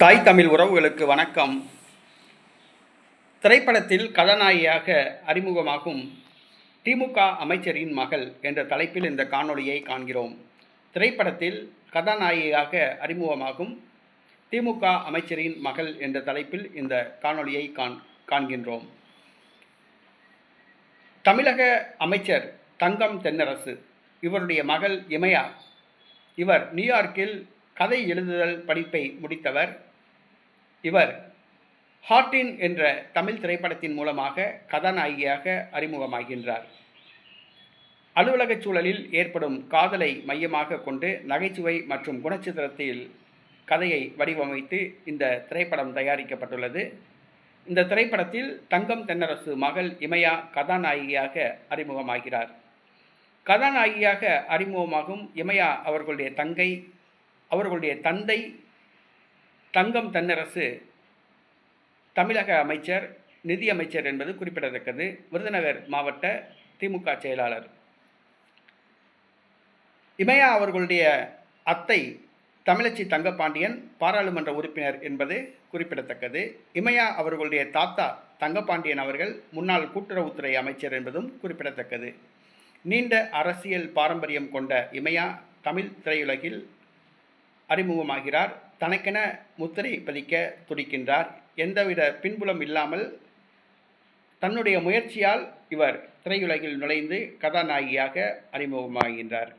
தாய் தமிழ் உறவுகளுக்கு வணக்கம். திரைப்படத்தில் கதாநாயகியாக அறிமுகமாகும் திமுக அமைச்சரின் மகள் என்ற தலைப்பில் இந்த காணொளியை காண்கிறோம். திரைப்படத்தில் கதாநாயகியாக அறிமுகமாகும் திமுக அமைச்சரின் மகள் என்ற தலைப்பில் இந்த காணொளியை காண் காண்கின்றோம். தமிழக அமைச்சர் தங்கம் தென்னரசு இவருடைய மகள் இமயா இவர் நியூயார்க்கில் கதை எழுதுதல் படிப்பை முடித்தவர். இவர் ஹார்டின் என்ற தமிழ் திரைப்படத்தின் மூலமாக கதாநாயகியாக அறிமுகமாகின்றார். அலுவலகச் சூழலில் ஏற்படும் காதலை மையமாக கொண்டு நகைச்சுவை மற்றும் குணச்சித்திரத்தில் கதையை வடிவமைத்து இந்த திரைப்படம் தயாரிக்கப்பட்டுள்ளது. இந்த திரைப்படத்தில் தங்கம் தென்னரசு மகள் இமயா கதாநாயகியாக அறிமுகமாகிறார். கதாநாயகியாக அறிமுகமாகும் இமயா அவர்களுடைய தங்கை அவர்களுடைய தந்தை தங்கம் தென்னரசு தமிழக அமைச்சர் நிதி அமைச்சர் என்பது குறிப்பிடத்தக்கது. விருதுநகர் மாவட்ட திமுக செயலாளர். இமயா அவர்களுடைய அத்தை தமிழச்சி தங்கப்பாண்டியன் பாராளுமன்ற உறுப்பினர் என்பது குறிப்பிடத்தக்கது. இமயா அவர்களுடைய தாத்தா தங்கப்பாண்டியன் அவர்கள் முன்னாள் கூட்டுறவுத்துறை அமைச்சர் என்பதும் குறிப்பிடத்தக்கது. நீண்ட அரசியல் பாரம்பரியம் கொண்ட இமயா தமிழ் திரையுலகில் அறிமுகமாகிறார். தனக்கென முத்திரை பதிக்க துடிக்கின்றார். எந்தவித பின்புலம் இல்லாமல் தன்னுடைய முயற்சியால் இவர் திரையுலகில் நுழைந்து கதாநாயகியாக அறிமுகமாகின்றார்.